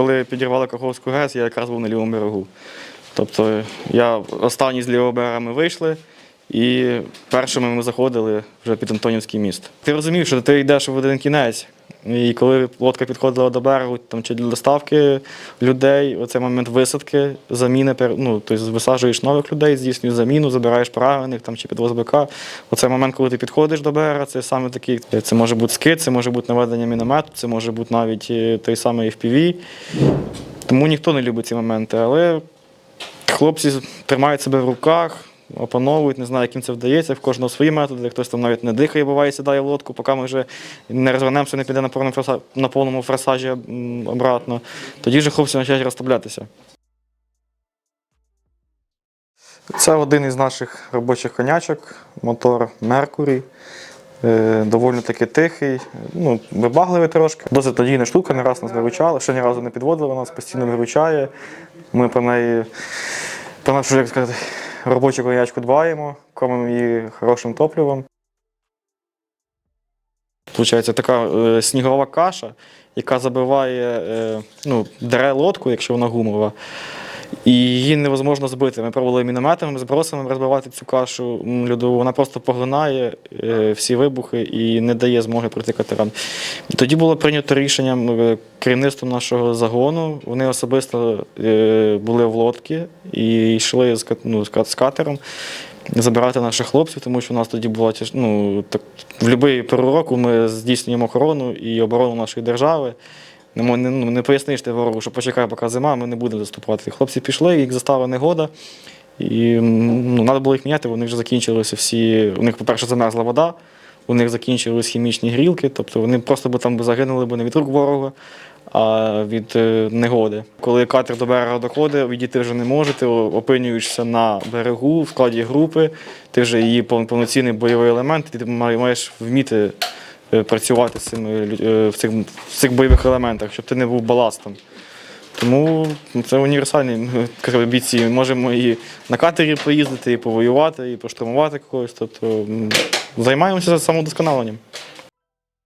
коли підірвали Каховську ГЕС, я якраз був на лівому берегу. Тобто я останні з лівого берега ми вийшли, і першими ми заходили вже під Антонівський міст. Ти розумів, що ти йдеш в один кінець. І коли лодка підходила до берегу, там чи для доставки людей, оцей момент висадки, заміни, ну, тобто висаджуєш нових людей, здійснюєш заміну, забираєш поранених чи підвоз БК. Оцей момент, коли ти підходиш до берега, це саме такий, це може бути скид, це може бути наведення міномету, це може бути навіть е, той самий FPV. Тому ніхто не любить ці моменти, але хлопці тримають себе в руках, опановують, не знаю, яким це вдається, в кожного свої методи. Хтось там навіть не дихає, буває, сідає в лодку, поки ми вже не розвернемося, не піде на повному форса- на повному форсажі обратно. Тоді вже хлопці починають розставлятися. Це один із наших робочих конячок, мотор. Е, Доволі таки тихий, ну, вибагливий трошки. Досить надійна штука, не раз нас виручала, ще ні разу не підводила нас, постійно виручає. Ми про неї, про нашу, як сказати, робочу конячку дбаємо, кормимо її хорошим топливом. Получається така е, снігова каша, яка забиває, е, ну, дере лодку, якщо вона гумова. І її невозможно збити. Ми пробували мінометами, збросами розбивати цю кашу льодову. Вона просто поглинає е, всі вибухи і не дає змоги пройти катерам. Тоді було прийнято рішенням е, керівництвом нашого загону. Вони особисто е, були в лодці і йшли з, ну, з катером забирати наших хлопців, тому що у нас тоді була ну, так, в будь-який пору року ми здійснюємо охорону і оборону нашої держави. Не, не, ну, не поясниш ти ворогу, що почекай, поки зима, ми не будемо заступати. Хлопці пішли, їх застала негода. І ну, треба було їх міняти, них вже закінчилися всі. У них, по-перше, замерзла вода, у них закінчились хімічні грілки, тобто вони просто би там загинули б не від рук ворога, а від е, негоди. Коли катер до берега доходить, відійти вже не може, ти опинюєшся на берегу в складі групи, ти вже її повноцінний бойовий елемент, і ти маєш вміти працювати з цими, е, в, цих, в цих бойових елементах, щоб ти не був баластом. Тому це універсальні бійці. Можемо і на катері поїздити, і повоювати, і поштурмувати когось. Тобто займаємося самодосконаленням.